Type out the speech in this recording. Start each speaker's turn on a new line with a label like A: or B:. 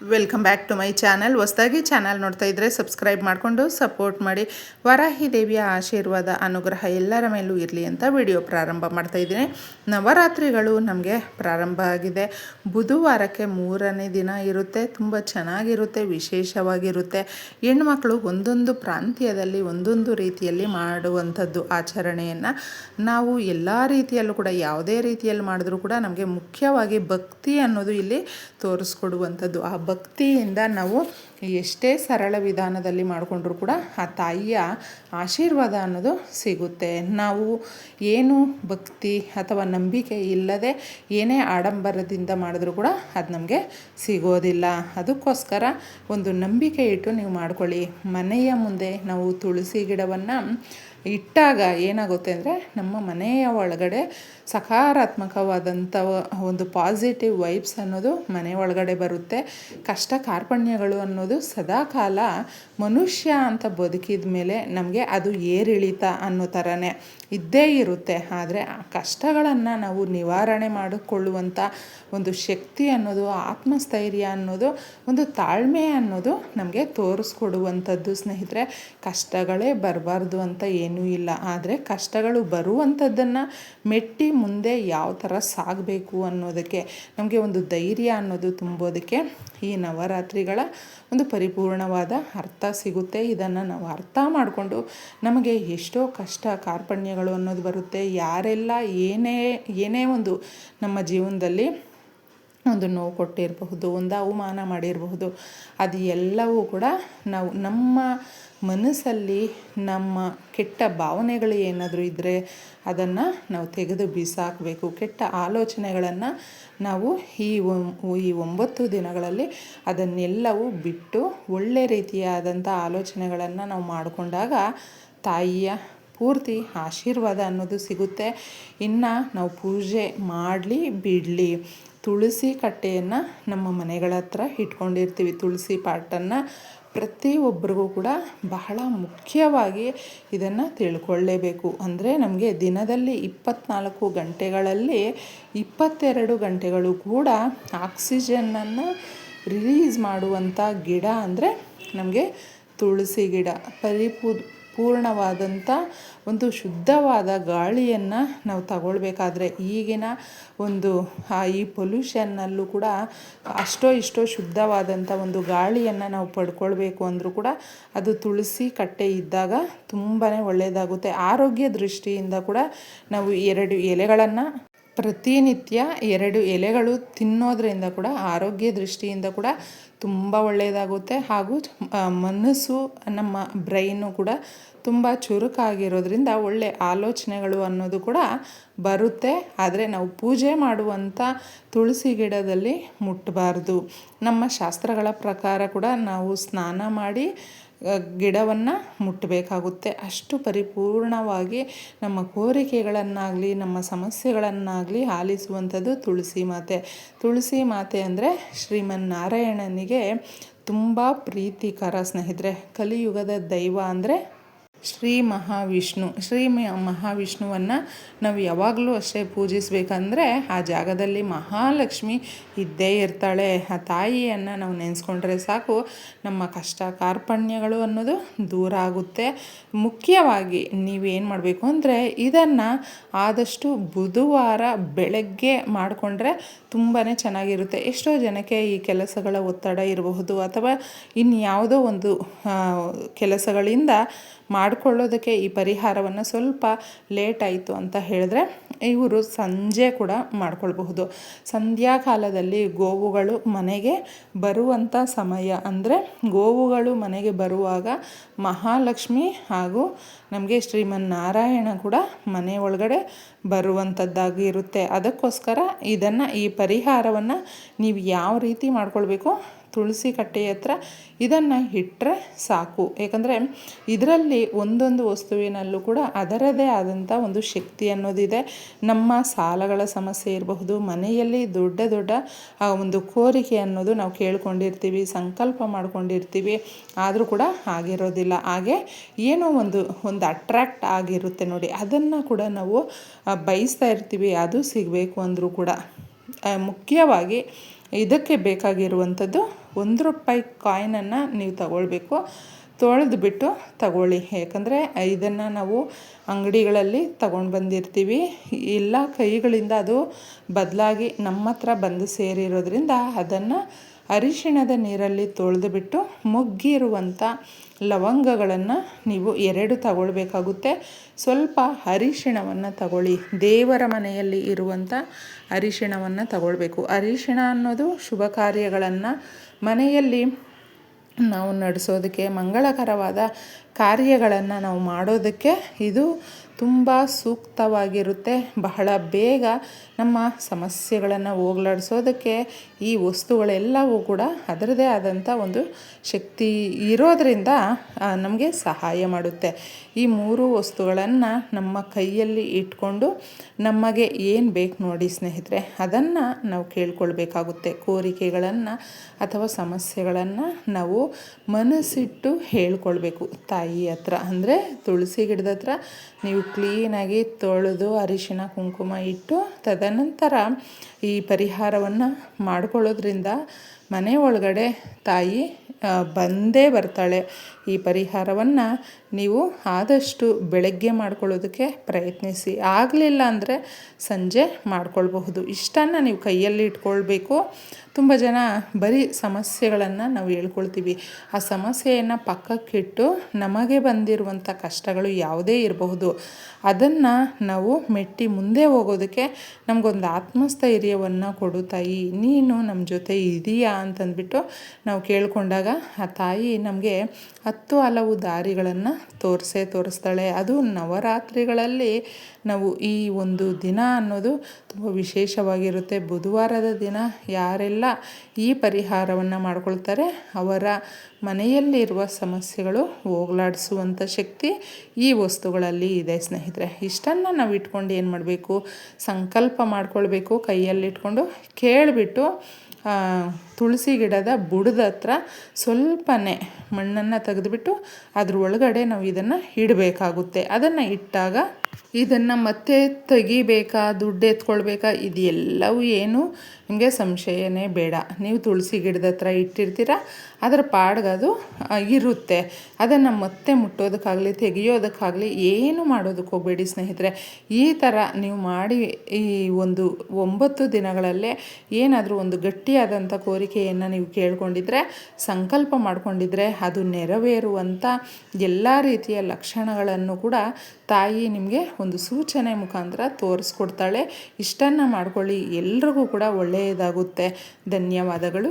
A: Welcome back to my channel ಹೊಸದಾಗಿ channel ನೋಡ್ತಾ ಇದ್ದರೆ ಸಬ್ಸ್ಕ್ರೈಬ್ ಮಾಡಿಕೊಂಡು ಸಪೋರ್ಟ್ ಮಾಡಿ. ವರಾಹಿ ದೇವಿಯ ಆಶೀರ್ವಾದ, ಅನುಗ್ರಹ ಎಲ್ಲರ ಮೇಲೂ ಇರಲಿ ಅಂತ ವಿಡಿಯೋ ಪ್ರಾರಂಭ ಮಾಡ್ತಾ ಇದ್ದೀನಿ. ನವರಾತ್ರಿಗಳು ನಮಗೆ ಪ್ರಾರಂಭ ಆಗಿದೆ. ಬುಧವಾರಕ್ಕೆ ಮೂರನೇ ದಿನ ಇರುತ್ತೆ. ತುಂಬ ಚೆನ್ನಾಗಿರುತ್ತೆ, ವಿಶೇಷವಾಗಿರುತ್ತೆ. ಹೆಣ್ಮಕ್ಳು ಒಂದೊಂದು ಪ್ರಾಂತ್ಯದಲ್ಲಿ ಒಂದೊಂದು ರೀತಿಯಲ್ಲಿ ಮಾಡುವಂಥದ್ದು ಆಚರಣೆಯನ್ನು ನಾವು ಎಲ್ಲ ರೀತಿಯಲ್ಲೂ ಕೂಡ, ಯಾವುದೇ ರೀತಿಯಲ್ಲಿ ಮಾಡಿದ್ರೂ ಕೂಡ ನಮಗೆ ಮುಖ್ಯವಾಗಿ ಭಕ್ತಿ ಅನ್ನೋದು ಇಲ್ಲಿ ತೋರಿಸ್ಕೊಡುವಂಥದ್ದು. ಆ ಭಕ್ತಿಯಿಂದ ನಾವು ಎಷ್ಟೇ ಸರಳ ವಿಧಾನದಲ್ಲಿ ಮಾಡಿಕೊಂಡ್ರೂ ಕೂಡ ಆ ತಾಯಿಯ ಆಶೀರ್ವಾದ ಅನ್ನೋದು ಸಿಗುತ್ತೆ. ನಾವು ಏನು ಭಕ್ತಿ ಅಥವಾ ನಂಬಿಕೆ ಇಲ್ಲದೆ ಏನೇ ಆಡಂಬರದಿಂದ ಮಾಡಿದ್ರೂ ಕೂಡ ಅದು ನಮಗೆ ಸಿಗೋದಿಲ್ಲ. ಅದಕ್ಕೋಸ್ಕರ ಒಂದು ನಂಬಿಕೆ ಇಟ್ಟು ನೀವು ಮಾಡ್ಕೊಳ್ಳಿ. ಮನೆಯ ಮುಂದೆ ನಾವು ತುಳಸಿ ಗಿಡವನ್ನು ಇಟ್ಟಾಗ ಏನಾಗುತ್ತೆ ಅಂದರೆ ನಮ್ಮ ಮನೆಯ ಒಳಗಡೆ ಸಕಾರಾತ್ಮಕವಾದಂಥ ಒಂದು ಪಾಸಿಟಿವ್ ವೈಬ್ಸ್ ಅನ್ನೋದು ಮನೆ ಒಳಗಡೆ ಬರುತ್ತೆ. ಕಷ್ಟ ಕಾರ್ಪಣ್ಯಗಳು ಅನ್ನೋದು ಸದಾಕಾಲ ಮನುಷ್ಯ ಅಂತ ಬದುಕಿದ ಮೇಲೆ ನಮಗೆ ಅದು ಏರಿಳಿತ ಅನ್ನೋ ಥರನೇ ಇದ್ದೇ ಇರುತ್ತೆ. ಆದರೆ ಆ ಕಷ್ಟಗಳನ್ನು ನಾವು ನಿವಾರಣೆ ಮಾಡಿಕೊಳ್ಳುವಂಥ ಒಂದು ಶಕ್ತಿ ಅನ್ನೋದು, ಆತ್ಮಸ್ಥೈರ್ಯ ಅನ್ನೋದು, ಒಂದು ತಾಳ್ಮೆ ಅನ್ನೋದು ನಮಗೆ ತೋರಿಸ್ಕೊಡುವಂಥದ್ದು ಸ್ನೇಹಿತರೆ. ಕಷ್ಟಗಳೇ ಬರಬಾರ್ದು ಅಂತ ಏನೂ ಇಲ್ಲ. ಆದರೆ ಕಷ್ಟಗಳು ಬರುವಂಥದ್ದನ್ನು ಮೆಟ್ಟಿ ಮುಂದೆ ಯಾವ ಥರ ಸಾಗಬೇಕು ಅನ್ನೋದಕ್ಕೆ, ನಮಗೆ ಒಂದು ಧೈರ್ಯ ಅನ್ನೋದು ತುಂಬೋದಕ್ಕೆ ಈ ನವರಾತ್ರಿಗಳ ಒಂದು ಪರಿಪೂರ್ಣವಾದ ಅರ್ಥ ಸಿಗುತ್ತೆ. ಇದನ್ನು ನಾವು ಅರ್ಥ ಮಾಡಿಕೊಂಡು ನಮಗೆ ಎಷ್ಟೋ ಕಷ್ಟ ಕಾರ್ಪಣ್ಯಗಳು ಅನ್ನೋದು ಬರುತ್ತೆ. ಯಾರೆಲ್ಲ ಏನೇ ಏನೇ ಒಂದು ನಮ್ಮ ಜೀವನದಲ್ಲಿ ಒಂದು ನೋವು ಕೊಟ್ಟಿರಬಹುದು, ಒಂದು ಅವಮಾನ ಮಾಡಿರಬಹುದು. ಅದು ಎಲ್ಲವೂ ಕೂಡ ನಾವು ನಮ್ಮ ಮನಸ್ಸಲ್ಲಿ ನಮ್ಮ ಕೆಟ್ಟ ಭಾವನೆಗಳು ಏನಾದರೂ ಇದ್ದರೆ ಅದನ್ನು ನಾವು ತೆಗೆದು ಬಿಸಾಕಬೇಕು. ಕೆಟ್ಟ ಆಲೋಚನೆಗಳನ್ನು ನಾವು ಈ ಈ ಒಂಬತ್ತು ದಿನಗಳಲ್ಲಿ ಅದನ್ನೆಲ್ಲವೂ ಬಿಟ್ಟು ಒಳ್ಳೆ ರೀತಿಯಾದಂಥ ಆಲೋಚನೆಗಳನ್ನು ನಾವು ಮಾಡಿಕೊಂಡಾಗ ತಾಯಿಯ ಪೂರ್ತಿ ಆಶೀರ್ವಾದ ಅನ್ನೋದು ಸಿಗುತ್ತೆ. ಇನ್ನು ನಾವು ಪೂಜೆ ಮಾಡಲಿ, ಬಿಡಲಿ. ತುಳಸಿ ಕಟ್ಟೆಯನ್ನು ನಮ್ಮ ಮನೆಗಳ ಹತ್ರ ಇಟ್ಕೊಂಡಿರ್ತೀವಿ. ತುಳಸಿ ಪಾಟನ್ನು ಪ್ರತಿಯೊಬ್ಬರಿಗೂ ಕೂಡ ಬಹಳ ಮುಖ್ಯವಾಗಿ ಇದನ್ನು ತಿಳ್ಕೊಳ್ಳೇಬೇಕು. ಅಂದರೆ ನಮಗೆ ದಿನದಲ್ಲಿ ಇಪ್ಪತ್ನಾಲ್ಕು ಗಂಟೆಗಳಲ್ಲಿ ಇಪ್ಪತ್ತೆರಡು ಗಂಟೆಗಳು ಕೂಡ ಆಕ್ಸಿಜನ್ನನ್ನು ರಿಲೀಸ್ ಮಾಡುವಂಥ ಗಿಡ ಅಂದರೆ ನಮಗೆ ತುಳಸಿ ಗಿಡ. ಪರಿಪೂ ಪೂರ್ಣವಾದಂಥ ಒಂದು ಶುದ್ಧವಾದ ಗಾಳಿಯನ್ನು ನಾವು ತಗೊಳ್ಬೇಕಾದ್ರೆ ಈಗಿನ ಒಂದು ಈ ಪೊಲ್ಯೂಷನ್ನಲ್ಲೂ ಕೂಡ ಅಷ್ಟೋ ಇಷ್ಟೋ ಶುದ್ಧವಾದಂಥ ಒಂದು ಗಾಳಿಯನ್ನು ನಾವು ಪಡ್ಕೊಳ್ಬೇಕು ಅಂದರೂ ಕೂಡ ಅದು ತುಳಸಿ ಕಟ್ಟೆ ಇದ್ದಾಗ ತುಂಬಾ ಒಳ್ಳೆಯದಾಗುತ್ತೆ ಆರೋಗ್ಯ ದೃಷ್ಟಿಯಿಂದ ಕೂಡ ನಾವು ಎರಡು ಎಲೆಗಳನ್ನು ಪ್ರತಿನಿತ್ಯ ಎರಡು ಎಲೆಗಳು ತಿನ್ನೋದ್ರಿಂದ ಕೂಡ, ಆರೋಗ್ಯ ದೃಷ್ಟಿಯಿಂದ ಕೂಡ ತುಂಬ ಒಳ್ಳೆಯದಾಗುತ್ತೆ ಹಾಗೂ ಮನಸ್ಸು, ನಮ್ಮ ಬ್ರೈನು ಕೂಡ ತುಂಬ ಚುರುಕಾಗಿರೋದ್ರಿಂದ ಒಳ್ಳೆ ಆಲೋಚನೆಗಳು ಅನ್ನೋದು ಕೂಡ ಬರುತ್ತೆ. ಆದರೆ ನಾವು ಪೂಜೆ ಮಾಡುವಂಥ ತುಳಸಿ ಗಿಡದಲ್ಲಿ ಮುಟ್ಟಬಾರ್ದು ನಮ್ಮ ಶಾಸ್ತ್ರಗಳ ಪ್ರಕಾರ ಕೂಡ ನಾವು ಸ್ನಾನ ಮಾಡಿ ಗಿಡವನ್ನು ಮುಟ್ಟಬೇಕಾಗುತ್ತೆ ಅಷ್ಟು ಪರಿಪೂರ್ಣವಾಗಿ ನಮ್ಮ ಕೋರಿಕೆಗಳನ್ನಾಗಲಿ, ನಮ್ಮ ಸಮಸ್ಯೆಗಳನ್ನಾಗಲಿ ಆಲಿಸುವಂಥದ್ದು ತುಳಸಿ ಮಾತೆ. ತುಳಸಿ ಮಾತೆ ಅಂದರೆ ಶ್ರೀಮನ್ನಾರಾಯಣನಿಗೆ ತುಂಬ ಪ್ರೀತಿಕರ ಸ್ನೇಹಿತರೆ. ಕಲಿಯುಗದ ದೈವ ಅಂದರೆ ಶ್ರೀ ಮಹಾವಿಷ್ಣು, ಶ್ರೀ ಮಹಾವಿಷ್ಣುವನ್ನು ನಾವು ಯಾವಾಗಲೂ ಅಷ್ಟೇ ಪೂಜಿಸಬೇಕಂದ್ರೆ ಆ ಜಾಗದಲ್ಲಿ ಮಹಾಲಕ್ಷ್ಮಿ ಇದ್ದೇ ಇರ್ತಾಳೆ. ಆ ತಾಯಿಯನ್ನು ನಾವು ನೆನೆಸ್ಕೊಂಡ್ರೆ ಸಾಕು, ನಮ್ಮ ಕಷ್ಟ ಕಾರ್ಪಣ್ಯಗಳು ಅನ್ನೋದು ದೂರ ಆಗುತ್ತೆ. ಮುಖ್ಯವಾಗಿ ನೀವೇನು ಮಾಡಬೇಕು ಅಂದರೆ ಇದನ್ನು ಆದಷ್ಟು ಬುಧವಾರ ಬೆಳಗ್ಗೆ ಮಾಡಿಕೊಂಡ್ರೆ ತುಂಬಾ ಚೆನ್ನಾಗಿರುತ್ತೆ. ಎಷ್ಟೋ ಜನಕ್ಕೆ ಈ ಕೆಲಸಗಳ ಒತ್ತಡ ಇರಬಹುದು ಅಥವಾ ಇನ್ಯಾವುದೋ ಒಂದು ಕೆಲಸಗಳಿಂದ ಮಾಡಿಕೊಳ್ಳೋದಕ್ಕೆ ಈ ಪರಿಹಾರವನ್ನು ಸ್ವಲ್ಪ ಲೇಟ್ ಆಯಿತು ಅಂತ ಹೇಳಿದ್ರೆ ಇವರು ಸಂಜೆ ಕೂಡ ಮಾಡ್ಕೊಳ್ಬಹುದು. ಸಂಧ್ಯಾಕಾಲದಲ್ಲಿ ಗೋವುಗಳು ಮನೆಗೆ ಬರುವಂಥ ಸಮಯ ಅಂದರೆ ಗೋವುಗಳು ಮನೆಗೆ ಬರುವಾಗ ಮಹಾಲಕ್ಷ್ಮಿ ಹಾಗೂ ನಮಗೆ ಶ್ರೀಮನ್ನಾರಾಯಣ ಕೂಡ ಮನೆ ಒಳಗಡೆ ಬರುವಂಥದ್ದಾಗಿ ಇರುತ್ತೆ. ಅದಕ್ಕೋಸ್ಕರ ಇದನ್ನು ಈ ಪರಿಹಾರವನ್ನು ನೀವು ಯಾವ ರೀತಿ ಮಾಡ್ಕೊಳ್ಬೇಕು ತುಳಸಿ ಕಟ್ಟೆಯ ಹತ್ರ ಇದನ್ನು ಇಟ್ಟರೆ ಸಾಕು. ಏಕೆಂದರೆ ಇದರಲ್ಲಿ ಒಂದೊಂದು ವಸ್ತುವಿನಲ್ಲೂ ಕೂಡ ಅದರದೇ ಆದಂಥ ಒಂದು ಶಕ್ತಿ ಅನ್ನೋದಿದೆ. ನಮ್ಮ ಸಾಲಗಳ ಸಮಸ್ಯೆ ಇರಬಹುದು, ಮನೆಯಲ್ಲಿ ದೊಡ್ಡ ದೊಡ್ಡ ಒಂದು ಕೋರಿಕೆ ಅನ್ನೋದು ನಾವು ಕೇಳ್ಕೊಂಡಿರ್ತೀವಿ, ಸಂಕಲ್ಪ ಮಾಡ್ಕೊಂಡಿರ್ತೀವಿ, ಆದರೂ ಕೂಡ ಆಗಿರೋದಿಲ್ಲ. ಹಾಗೆ ಏನೋ ಒಂದು ಒಂದು ಅಟ್ರ್ಯಾಕ್ಟ್ ಆಗಿರುತ್ತೆ ನೋಡಿ, ಅದನ್ನು ಕೂಡ ನಾವು ಬಯಸ್ತಾ ಇರ್ತೀವಿ, ಅದು ಸಿಗಬೇಕು ಅಂದರೂ ಕೂಡ. ಮುಖ್ಯವಾಗಿ ಇದಕ್ಕೆ ಬೇಕಾಗಿರುವಂಥದ್ದು ಒಂದು ರೂಪಾಯಿ ಕಾಯಿನನ್ನು ನೀವು ತಗೊಳ್ಬೇಕು. ತೊಳೆದು ಬಿಟ್ಟು ತಗೊಳ್ಳಿ. ಯಾಕಂದರೆ ಇದನ್ನು ನಾವು ಅಂಗಡಿಗಳಲ್ಲಿ ತಗೊಂಡು ಬಂದಿರ್ತೀವಿ. ಎಲ್ಲ ಕೈಗಳಿಂದ ಅದು ಬದಲಾಗಿ ನಮ್ಮ ಹತ್ರ ಬಂದು ಸೇರಿರೋದ್ರಿಂದ ಅದನ್ನು ಅರಿಶಿಣದ ನೀರಲ್ಲಿ ತೊಳೆದು ಬಿಟ್ಟು ಮೊಗ್ಗಿರುವಂಥ ಲವಂಗಗಳನ್ನು ನೀವು ಎರಡು ತಗೊಳ್ಬೇಕಾಗುತ್ತೆ. ಸ್ವಲ್ಪ ಅರಿಶಿಣವನ್ನು ತಗೊಳ್ಳಿ. ದೇವರ ಮನೆಯಲ್ಲಿ ಇರುವಂಥ ಅರಿಶಿಣವನ್ನು ತಗೊಳ್ಬೇಕು. ಅರಿಶಿಣ ಅನ್ನೋದು ಶುಭ ಕಾರ್ಯಗಳನ್ನು ಮನೆಯಲ್ಲಿ ನಾವು ನಡೆಸೋದಕ್ಕೆ ಮಂಗಳಕರವಾದ ಕಾರ್ಯಗಳನ್ನು ನಾವು ಮಾಡೋದಕ್ಕೆ ಇದು ತುಂಬ ಸೂಕ್ತವಾಗಿರುತ್ತೆ. ಬಹಳ ಬೇಗ ನಮ್ಮ ಸಮಸ್ಯೆಗಳನ್ನು ಹೋಗ್ಲಾಡ್ಸೋದಕ್ಕೆ ಈ ವಸ್ತುಗಳೆಲ್ಲವೂ ಕೂಡ ಅದರದೇ ಆದಂಥ ಒಂದು ಶಕ್ತಿ ಇರೋದರಿಂದ ನಮಗೆ ಸಹಾಯ ಮಾಡುತ್ತೆ. ಈ ಮೂರು ವಸ್ತುಗಳನ್ನು ನಮ್ಮ ಕೈಯಲ್ಲಿ ಇಟ್ಕೊಂಡು ನಮಗೆ ಏನು ಬೇಕು ನೋಡಿ ಸ್ನೇಹಿತರೆ, ಅದನ್ನು ನಾವು ಕೇಳ್ಕೊಳ್ಬೇಕಾಗುತ್ತೆ. ಕೋರಿಕೆಗಳನ್ನು ಅಥವಾ ಸಮಸ್ಯೆಗಳನ್ನು ನಾವು ಮನಸ್ಸಿಟ್ಟು ಹೇಳ್ಕೊಳ್ಬೇಕು. ತಾಯಿ ಹತ್ರ ಅಂದರೆ ತುಳಸಿ ಗಿಡದ ಹತ್ರ ನೀವು ಕ್ಲೀನಾಗಿ ತೊಳೆದು ಅರಿಶಿನ ಕುಂಕುಮ ಇಟ್ಟು ತದನಂತರ ಈ ಪರಿಹಾರವನ್ನು ಮಾಡಿಕೊಳ್ಳೋದ್ರಿಂದ ಮನೆ ಒಳಗಡೆ ತಾಯಿ ಬಂದೇ ಬರ್ತಾಳೆ. ಈ ಪರಿಹಾರವನ್ನು ನೀವು ಆದಷ್ಟು ಬೆಳಗ್ಗೆ ಮಾಡ್ಕೊಳ್ಳೋದಕ್ಕೆ ಪ್ರಯತ್ನಿಸಿ. ಆಗಲಿಲ್ಲ ಅಂದರೆ ಸಂಜೆ ಮಾಡ್ಕೊಳ್ಬಹುದು. ಇಷ್ಟನ್ನು ನೀವು ಕೈಯಲ್ಲಿ ಇಟ್ಕೊಳ್ಬೇಕು. ತುಂಬ ಜನ ಬರೀ ಸಮಸ್ಯೆಗಳನ್ನು ನಾವು ಹೇಳ್ಕೊಳ್ತೀವಿ. ಆ ಸಮಸ್ಯೆಯನ್ನು ಪಕ್ಕಕ್ಕಿಟ್ಟು ನಮಗೆ ಬಂದಿರುವಂಥ ಕಷ್ಟಗಳು ಯಾವುದೇ ಇರಬಹುದು. ಅದನ್ನು ನಾವು ಮೆಟ್ಟಿ ಮುಂದೆ ಹೋಗೋದಕ್ಕೆ ನಮಗೊಂದು ಆತ್ಮಸ್ಥೈರ್ಯವನ್ನು ಕೊಡು ತಾಯಿ. ನೀನು ನಮ್ಮ ಜೊತೆ ಇದೆಯಾ ಅಂತಂದ್ಬಿಟ್ಟು ನಾವು ಕೇಳಿಕೊಂಡಾಗ ಆ ತಾಯಿ ನಮಗೆ ಹತ್ತು ಹಲವು ದಾರಿಗಳನ್ನು ತೋರಿಸೇ ತೋರಿಸ್ತಾಳೆ. ಅದು ನವರಾತ್ರಿಗಳಲ್ಲಿ ನಾವು ಈ ಒಂದು ದಿನ ಅನ್ನೋದು ತುಂಬ ವಿಶೇಷವಾಗಿರುತ್ತೆ. ಬುಧವಾರದ ದಿನ ಯಾರೆಲ್ಲ ಈ ಪರಿಹಾರವನ್ನು ಮಾಡ್ಕೊಳ್ತಾರೆ, ಅವರ ಮನೆಯಲ್ಲಿರುವ ಸಮಸ್ಯೆಗಳು ಹೋಗ್ಲಾಡಿಸುವಂಥ ಶಕ್ತಿ ಈ ವಸ್ತುಗಳಲ್ಲಿ ಇದೆ ಸ್ನೇಹಿತರೆ. ಇಷ್ಟನ್ನು ನಾವು ಇಟ್ಕೊಂಡು ಏನು ಮಾಡಬೇಕು? ಸಂಕಲ್ಪ ಮಾಡ್ಕೊಳ್ಬೇಕು, ಕೈಯಲ್ಲಿಟ್ಕೊಂಡು ಕೇಳಿಬಿಟ್ಟು ತುಳಸಿ ಗಿಡದ ಬುಡದ ಹತ್ರ ಸ್ವಲ್ಪನೇ ಮಣ್ಣನ್ನು ತೆಗೆದುಬಿಟ್ಟು ಅದ್ರ ಒಳಗಡೆ ನಾವು ಇದನ್ನು ಇಡಬೇಕಾಗುತ್ತೆ. ಅದನ್ನು ಇಟ್ಟಾಗ ಇದನ್ನು ಮತ್ತೆ ತೆಗಿಬೇಕಾ, ದುಡ್ಡು ಎತ್ಕೊಳ್ಬೇಕಾ ಇದೆಲ್ಲವೂ ಏನು ನಿಮಗೆ ಸಂಶಯನೇ ಬೇಡ. ನೀವು ತುಳಸಿ ಗಿಡದ ಹತ್ರ ಇಟ್ಟಿರ್ತೀರ, ಅದರ ಪಾಡ್ಗದು ಇರುತ್ತೆ. ಅದನ್ನು ಮತ್ತೆ ಮುಟ್ಟೋದಕ್ಕಾಗಲಿ, ತೆಗೆಯೋದಕ್ಕಾಗಲಿ, ಏನು ಮಾಡೋದಕ್ಕೆ ಹೋಗಬೇಡಿ ಸ್ನೇಹಿತರೆ. ಈ ಥರ ನೀವು ಮಾಡಿ ಈ ಒಂದು ಒಂಬತ್ತು ದಿನಗಳಲ್ಲೇ ಏನಾದರೂ ಒಂದು ಗಟ್ಟಿಯಾದಂಥ ಕೋರಿಕೆಯನ್ನು ನೀವು ಕೇಳ್ಕೊಂಡಿದ್ರೆ, ಸಂಕಲ್ಪ ಮಾಡಿಕೊಂಡಿದ್ರೆ ಅದು ನೆರವೇರುವಂಥ ಎಲ್ಲ ರೀತಿಯ ಲಕ್ಷಣಗಳನ್ನು ಕೂಡ ತಾಯಿ ನಿಮಗೆ ಒಂದು ಸೂಚನೆ ಮುಖಾಂತರ ತೋರಿಸ್ಕೊಡ್ತಾಳೆ. ಇಷ್ಟನ್ನು ಮಾಡ್ಕೊಳ್ಳಿ. ಎಲ್ರಿಗೂ ಕೂಡ ಒಳ್ಳೆಯದಾಗುತ್ತೆ. ಧನ್ಯವಾದಗಳು.